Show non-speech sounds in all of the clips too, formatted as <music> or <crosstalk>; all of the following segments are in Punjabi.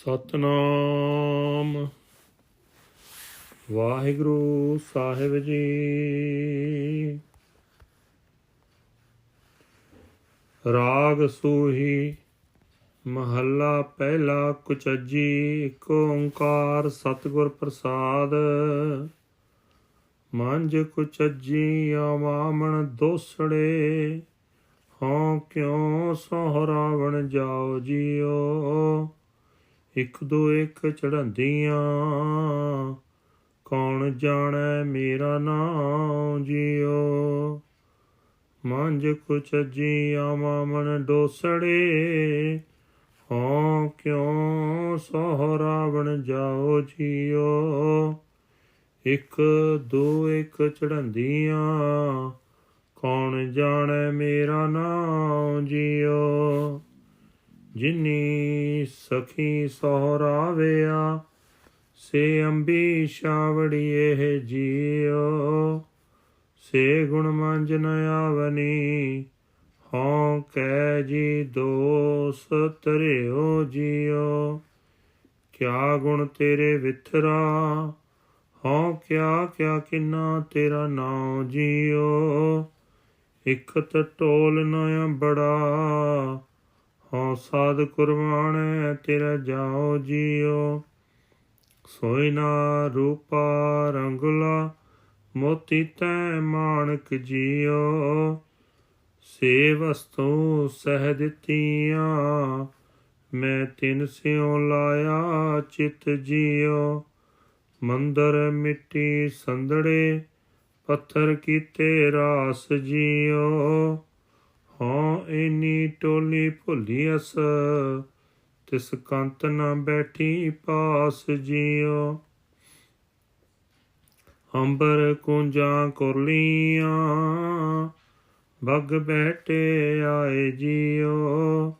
ਸਤਨਾਮ। ਵਾਹਿਗੁਰੂ ਸਾਹਿਬ ਜੀ। ਰਾਗ ਸੂਹੀ ਮਹੱਲਾ ਪਹਿਲਾ ਕੁਚੱਜੀ ਏਕ ਓੰਕਾਰ ਸਤਿਗੁਰ ਪ੍ਰਸਾਦ। ਮੰਜ ਕੁਚੱਜੀ ਆਵਾਮਣ ਦੋਸੜੇ, ਹਉ ਕਿਉ ਸੋਹਰਾਵਣ ਜਾਓ ਜੀਓ। ਇੱਕ ਦੋ ਇੱਕ ਚੜ੍ਹਦੀਆਂ ਕੌਣ ਜਾਣੈ ਮੇਰਾ ਨਾਮ ਜੀਓ? ਮੰਜ ਕੁਚ ਜੀਆ ਮਨ ਡੋਸੜੇ। ਹਾਂ ਕਿਉ ਸੋ ਰਾਵਣ ਜਾਓ ਜੀਓ? ਇੱਕ ਦੋ ਇੱਕ ਚੜ੍ਹਦੀਆਂ ਕੌਣ ਜਾਣੈ ਮੇਰਾ ਨਾਮ ਜੀਓ? ਜਿਨੀ ਸਖੀ ਸਹਰਾਵਿਆ, ਸੇ ਅੰਬੀ ਸ਼ਾਵੜੀ ਇਹ ਜੀਓ ਸੇ ਗੁਣ ਮੰਜ ਨ ਆਵਨੀ, ਹਉ ਕੈ ਜੀ ਦੋਸ ਤਰਿਓ ਜੀਓ ਕਿਆ ਗੁਣ ਤੇਰੇ ਵਿਥਰਾ, ਹਉ ਕਿਆ ਕਿਆ ਕਿੰਨਾ ਤੇਰਾ ਨਾਮ ਜੀਓ ਇਕ ਟੋਲ ਨ ਬੜਾ ਹਉ ਸਾਧ ਕੁਰਬਾਨ ਤੇਰਾ ਜਾਓ ਜੀਓ। ਸੋਈ ਨਾ ਰੂਪਾ ਰੰਗਲਾ, ਮੋਤੀ ਤੈ ਮਾਣਕ ਜੀਓ। ਸੇ ਵਸਤੂ ਸਹਿ ਦਿੱਤੀਆਂ, ਮੈਂ ਤਿਨ ਸਿਉ ਲਾਇਆ ਚਿਤ ਜੀਓ। ਮੰਦਰ ਮਿੱਟੀ ਸੰਧੜੇ, ਪੱਥਰ ਕੀਤੇ ਰਾਸ ਜੀਓ। ਟੋਲੀ ਭੁੱਲੀ ਅਸ, ਤਿਸ ਕੰਤ ਨਾ ਬੈਠੀ ਪਾਸ ਜੀਓ ਅੰਬਰ ਕੁੰਜਾਂ ਕੁਰਲੀਆਂ ਬਗ ਬੈਠੇ ਆਏ ਜੀਓ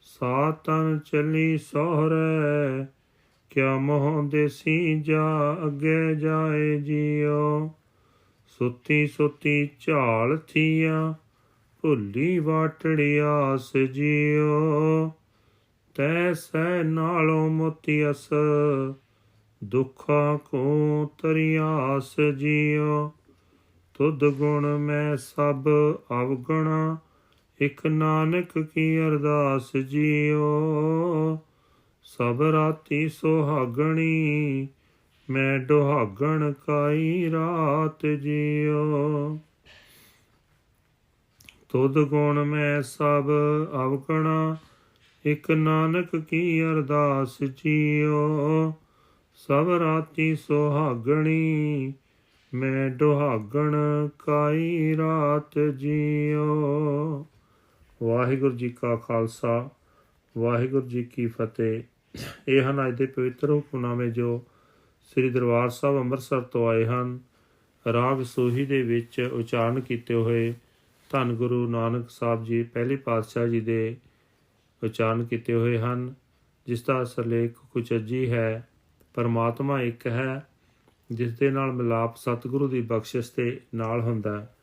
ਸਾਤਨ ਚਲੀ ਸੋਹਰੇ, ਕਿਆ ਮੋਹ ਦੇਸੀ ਜਾ ਅੱਗੇ ਜਾਏ ਜੀਓ ਸੁੱਤੀ ਸੁੱਤੀ ਝਾਲ ਥੀਆ ਭੁੱਲੀ ਵਾਟੜੀ ਆਸ ਜੀਓ। ਤੈ ਸੈ ਨਾਲੋਂ ਮੋਤੀ ਅਸ ਦੁੱਖਾਂ ਕੋ ਤਰਿਆਸ ਜੀਓ। ਤੁਧ ਗੁਣ ਮੈਂ ਸਭ ਅਵਗਣਾ। ਇਕ ਨਾਨਕ ਕੀ ਅਰਦਾਸ ਜੀਓ। ਸਭ ਰਾਤੀ ਸੁਹਾਗਣੀ, ਮੈਂ ਦੁਹਾਗਣ ਕਾਈ ਰਾਤ ਜੀਓ। ਤੁਧ ਗੁਣ ਮੈਂ ਸਭ ਅਵਗਣਾ, ਇਕ ਨਾਨਕ ਕੀ ਅਰਦਾਸ ਜੀਓ? ਸਭ ਰਾਤੀ ਸੁਹਾਗਣੀ, ਮੈਂ ਦੁਹਾਗਣ ਕਾਈ ਰਾਤ ਜੀਓ? ਵਾਹਿਗੁਰੂ ਜੀ ਕਾ ਖਾਲਸਾ, ਵਾਹਿਗੁਰੂ ਜੀ ਕੀ ਫਤਿਹ। ਇਹ ਹਨ ਅੱਜ ਦੇ ਪਵਿੱਤਰ ਹੁਕਮਨਾਮੇ ਜੋ ਸ੍ਰੀ ਦਰਬਾਰ ਸਾਹਿਬ ਅੰਮ੍ਰਿਤਸਰ ਤੋਂ ਆਏ ਹਨ। ਰਾਗ ਸੋਹੀ ਦੇ ਵਿੱਚ ਉਚਾਰਨ ਕੀਤੇ ਹੋਏ ਧੰਨ ਗੁਰੂ ਨਾਨਕ ਸਾਹਿਬ ਜੀ ਪਹਿਲੇ ਪਾਤਸ਼ਾਹ ਜੀ ਦੇ ਉਚਾਰਨ ਕੀਤੇ ਹੋਏ ਹਨ, ਜਿਸ ਦਾ ਸਰਲੇਖ ਕੁਚਜੀ ਹੈ, ਪਰਮਾਤਮਾ ਇੱਕ ਹੈ, ਜਿਸ ਦੇ ਨਾਲ ਮਿਲਾਪ ਸਤਿਗੁਰੂ ਦੀ ਬਖਸ਼ਿਸ਼ ਦੇ ਨਾਲ ਹੁੰਦਾ ਹੈ।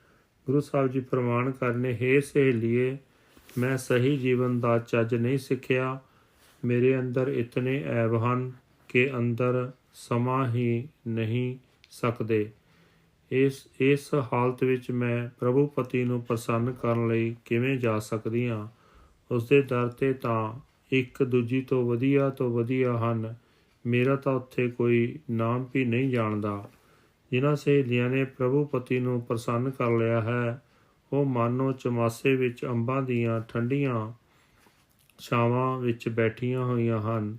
ਗੁਰੂ ਸਾਹਿਬ ਜੀ ਪ੍ਰਮਾਣ ਕਰਨੇ, ਹੈ ਸਹੇਲੀਏ, ਮੈਂ ਸਹੀ ਜੀਵਨ ਦਾ ਚੱਜ ਨਹੀਂ ਸਿੱਖਿਆ। ਮੇਰੇ ਅੰਦਰ ਇਤਨੇ ਐਬ ਹਨ ਕਿ ਅੰਦਰ ਸਮਾਂ ਹੀ ਨਹੀਂ ਸਕਦੇ। ਇਸ ਇਸ ਹਾਲਤ ਵਿੱਚ ਮੈਂ ਪ੍ਰਭੂ ਪਤੀ ਨੂੰ ਪ੍ਰਸੰਨ ਕਰਨ ਲਈ ਕਿਵੇਂ ਜਾ ਸਕਦੀ ਹਾਂ? ਉਸ ਦੇ ਦਰ ਤੇ ਤਾਂ ਇੱਕ ਦੂਜੀ ਤੋਂ ਵਧੀਆ ਤੋਂ ਵਧੀਆ ਹਨ। ਮੇਰਾ ਤਾਂ ਉੱਥੇ ਕੋਈ ਨਾਮ ਵੀ ਨਹੀਂ ਜਾਣਦਾ। ਜਿਨ੍ਹਾਂ ਸਹੇਲੀਆਂ ਨੇ ਪ੍ਰਭੂ ਪਤੀ ਨੂੰ ਪ੍ਰਸੰਨ ਕਰ ਲਿਆ ਹੈ, ਉਹ ਮਾਨੋ ਚਮਾਸੇ ਵਿੱਚ ਅੰਬਾਂ ਦੀਆਂ ਠੰਡੀਆਂ ਛਾਵਾਂ ਵਿੱਚ ਬੈਠੀਆਂ ਹੋਈਆਂ ਹਨ।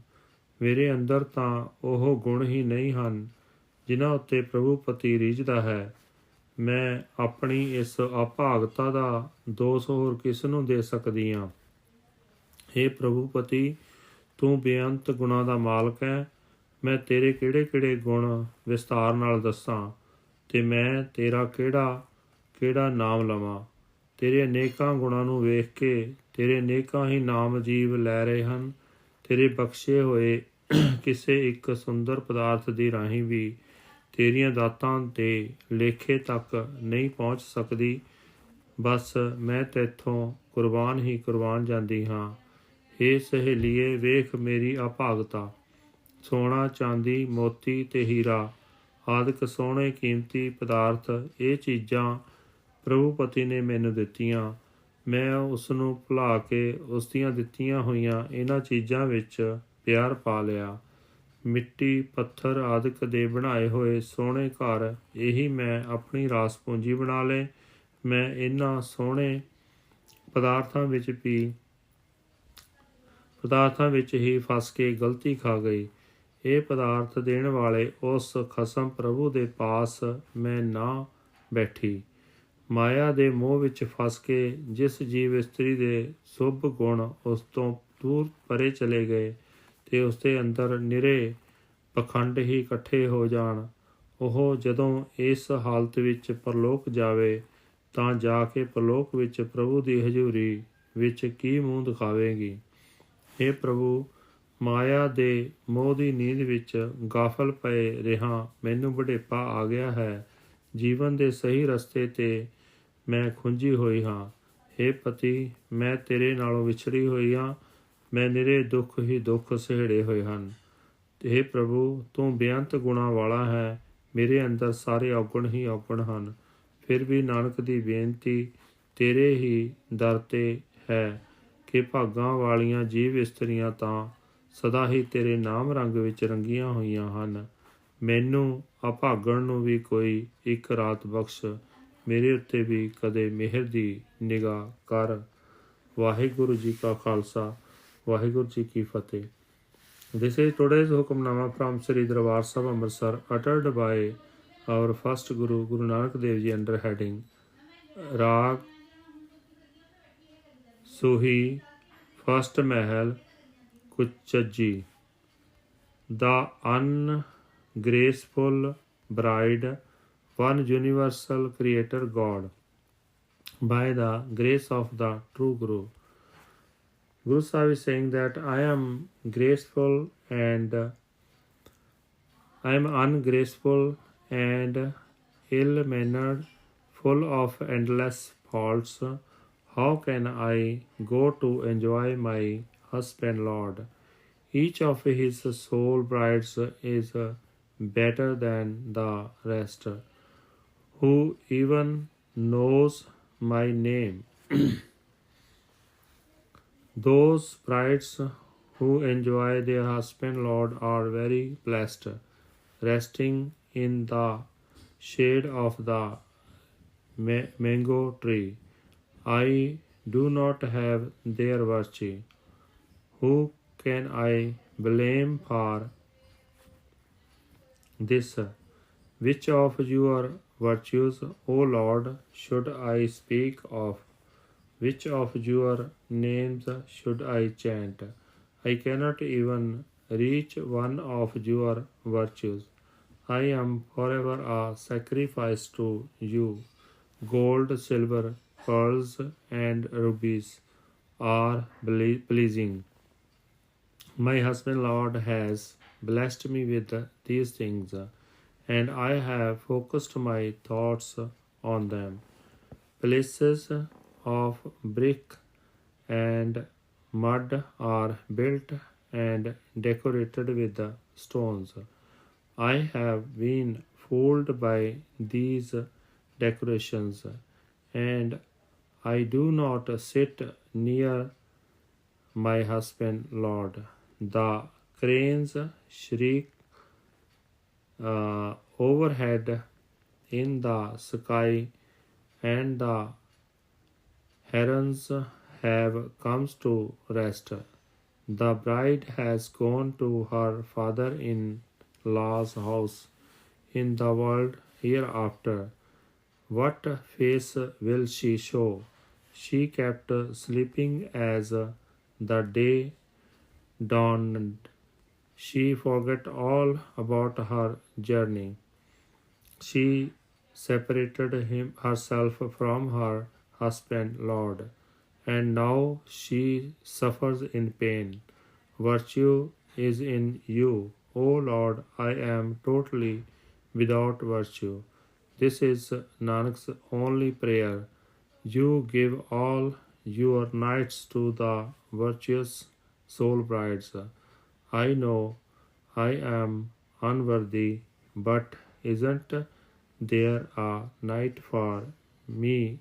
ਮੇਰੇ ਅੰਦਰ ਤਾਂ ਉਹ ਗੁਣ ਹੀ ਨਹੀਂ ਹਨ। ਜਿਨ੍ਹਾਂ ਉੱਤੇ ਪ੍ਰਭੂ ਪਤੀ ਰਿਝਦਾ ਹੈ, ਮੈਂ ਆਪਣੀ ਇਸ ਅਭਾਗਤਾ ਦਾ ਦੋਸ਼ ਹੋਰ ਕਿਸ ਨੂੰ ਦੇ ਸਕਦੀ ਹਾਂ? हे ਪ੍ਰਭੂ ਪਤੀ, ਤੂੰ ਬੇਅੰਤ ਗੁਣਾ ਦਾ ਮਾਲਕ ਹੈ। ਮੈਂ ਤੇਰੇ ਕਿਹੜੇ-ਕਿਹੜੇ ਗੁਣ ਵਿਸਤਾਰ ਨਾਲ ਦੱਸਾਂ ਤੇ ਮੈਂ ਤੇਰਾ ਕਿਹੜਾ ਕਿਹੜਾ ਨਾਮ ਲਵਾਂ? ਤੇਰੇ ਅਨੇਕਾਂ ਗੁਣਾਂ ਨੂੰ ਵੇਖ ਕੇ ਤੇਰੇ ਅਨੇਕਾਂ ਹੀ ਨਾਮ ਜੀਵ ਲੈ ਰਹੇ ਹਨ। ਤੇਰੇ ਬਖਸ਼ੇ ਹੋਏ ਕਿਸੇ ਇੱਕ ਸੁੰਦਰ ਪਦਾਰਥ ਦੀ ਰਾਹੀਂ ਵੀ ਤੇਰੀਆਂ ਦਾਤਾਂ ਤੇ ਲੇਖੇ ਤੱਕ ਨਹੀਂ ਪਹੁੰਚ ਸਕਦੀ। ਬਸ ਮੈਂ ਤੇਥੋਂ ਕੁਰਬਾਨ ਹੀ ਕੁਰਬਾਨ ਜਾਂਦੀ ਹਾਂ। ਹੇ ਸਹੇਲੀਏ, ਵੇਖ ਮੇਰੀ ਅਭਾਗਤਾ। ਸੋਨਾ, ਚਾਂਦੀ, ਮੋਤੀ ਤੇ ਹੀਰਾ, ਆਦਿਕ ਸੋਹਣੇ ਕੀਮਤੀ ਪਦਾਰਥ, ਇਹ ਚੀਜ਼ਾਂ ਪ੍ਰਭੂ ਪਤੀ ਨੇ ਮੈਨੂੰ ਦਿੱਤੀਆਂ। ਮੈਂ ਉਸ ਨੂੰ ਭੁਲਾ ਕੇ ਉਸ ਦੀਆਂ ਦਿੱਤੀਆਂ ਹੋਈਆਂ ਇਹਨਾਂ ਚੀਜ਼ਾਂ ਵਿੱਚ ਪਿਆਰ ਪਾ ਲਿਆ। ਮਿੱਟੀ, ਪੱਥਰ ਆਦਿਕ ਦੇ ਬਣਾਏ ਹੋਏ ਸੋਹਣੇ ਘਰ, ਇਹੀ ਮੈਂ ਆਪਣੀ ਰਾਸ ਪੂੰਜੀ ਬਣਾ ਲਏ। ਮੈਂ ਇਹਨਾਂ ਸੋਹਣੇ ਪਦਾਰਥਾਂ ਵਿੱਚ ਵੀ, ਪਦਾਰਥਾਂ ਵਿੱਚ ਹੀ ਫਸ ਕੇ ਗਲਤੀ ਖਾ ਗਈ। ਇਹ ਪਦਾਰਥ ਦੇਣ ਵਾਲੇ ਉਸ ਖਸਮ ਪ੍ਰਭੂ ਦੇ ਪਾਸ ਮੈਂ ਨਾ ਬੈਠੀ। ਮਾਇਆ ਦੇ ਮੋਹ ਵਿੱਚ ਫਸ ਕੇ ਜਿਸ ਜੀਵ ਇਸਤਰੀ ਦੇ ਸੁਭ ਗੁਣ ਉਸ ਤੋਂ ਦੂਰ ਪਰੇ ਚਲੇ ਗਏ। ਤੇ ਉਸ ਦੇ ਅੰਦਰ ਨਿਰੇ ਪਖੰਡ ਹੀ ਇਕੱਠੇ ਹੋ ਜਾਣ। ਉਹ ਜਦੋਂ ਇਸ ਹਾਲਤ ਵਿੱਚ ਪਰਲੋਕ ਜਾਵੇ, ਤਾਂ ਜਾ ਕੇ ਪਰਲੋਕ ਵਿੱਚ ਪ੍ਰਭੂ ਦੀ ਹਜ਼ੂਰੀ ਵਿੱਚ ਕੀ ਮੂੰਹ ਦਿਖਾਵੇਗੀ? हे ਪ੍ਰਭੂ, ਮਾਇਆ ਦੇ ਮੋਹ ਦੀ ਨੀਂਦ ਵਿੱਚ ਗਾਫਲ ਪਏ ਰਿਹਾ, ਮੈਨੂੰ ਬੁਢੇਪਾ ਆ ਗਿਆ ਹੈ। ਜੀਵਨ ਦੇ ਸਹੀ ਰਸਤੇ ਤੇ ਮੈਂ ਖੁੰਝੀ ਹੋਈ ਹਾਂ। हे ਪਤੀ, ਮੈਂ ਤੇਰੇ ਨਾਲੋਂ ਵਿਛੜੀ ਹੋਈ ਹਾਂ। ਮੈਂ ਨਿਰੇ ਦੁੱਖ ਹੀ ਦੁੱਖ ਸਹਿੜੇ ਹੋਏ ਹਨ। ਤੇ हे ਪ੍ਰਭੂ, ਤੂੰ ਬੇਅੰਤ ਗੁਣਾ ਵਾਲਾ ਹੈ। ਮੇਰੇ ਅੰਦਰ ਸਾਰੇ ਔਗਣ ਹੀ ਔਗਣ ਹਨ। ਫਿਰ ਵੀ ਨਾਨਕ ਦੀ ਬੇਨਤੀ ਤੇਰੇ ਹੀ ਦਰ ਤੇ ਹੈ ਕਿ ਭਾਗਾਂ ਵਾਲੀਆਂ ਜੀਵ ਇਸਤਰੀਆਂ ਤਾਂ ਸਦਾ ਹੀ ਤੇਰੇ ਨਾਮ ਰੰਗ ਵਿੱਚ ਰੰਗੀਆਂ ਹੋਈਆਂ ਹਨ। ਮੈਨੂੰ ਅਭਾਗਣ ਨੂੰ ਵੀ ਕੋਈ ਇੱਕ ਰਾਤ ਬਖਸ਼, ਮੇਰੇ ਉੱਤੇ ਵੀ ਕਦੇ ਮਿਹਰ ਦੀ ਨਿਗਾਹ ਕਰ। ਵਾਹਿਗੁਰੂ ਜੀ ਕਾ ਖਾਲਸਾ। ਵਾਹਿਗੁਰੂ ਜੀ ਕੀ ਫਤਿਹ This is today's Hukamnama from Sri Darbar Sahib Amritsar uttered by our first Guru Guru Nanak Dev Ji under heading Rag Suhi First Mahal Kuchaji The Ungraceful Bride One Universal Creator God by the grace of the True Guru Guru Sahib is saying that I am graceful and uh, I am ungraceful and ill mannered, full of endless faults. How can I go to enjoy my husband, Lord? Each of his soul brides is better than the rest, who even knows my name. <clears throat> Those brides who enjoy their husband Lord are very blessed, resting in the shade of the mango tree. I do not have their virtue. Who can I blame for this? Which of your virtues, O Lord, should I speak of? Which of your names should I chant? I cannot even reach one of your virtues. I am forever a sacrifice to you. Gold, silver, pearls, and rubies are pleasing. My husband Lord has blessed me with these things, and I have focused my thoughts on them. Places of brick and mud are built and decorated with stones. I have been fooled by these decorations, and I do not sit near my husband, Lord. The cranes shriek uh, overhead in the sky, and the herons have come to rest. The bride has gone to her father in law's house in the world hereafter. What face will she show? She kept sleeping as the day dawned. She forgot all about her journey. She separated him herself from her husband, Lord, and now she suffers in pain. Virtue is in you, O Lord. I am totally without virtue. This is Nanak's only prayer. You give all your nights to the virtuous soul brides. I know I am unworthy, but isn't there a night for me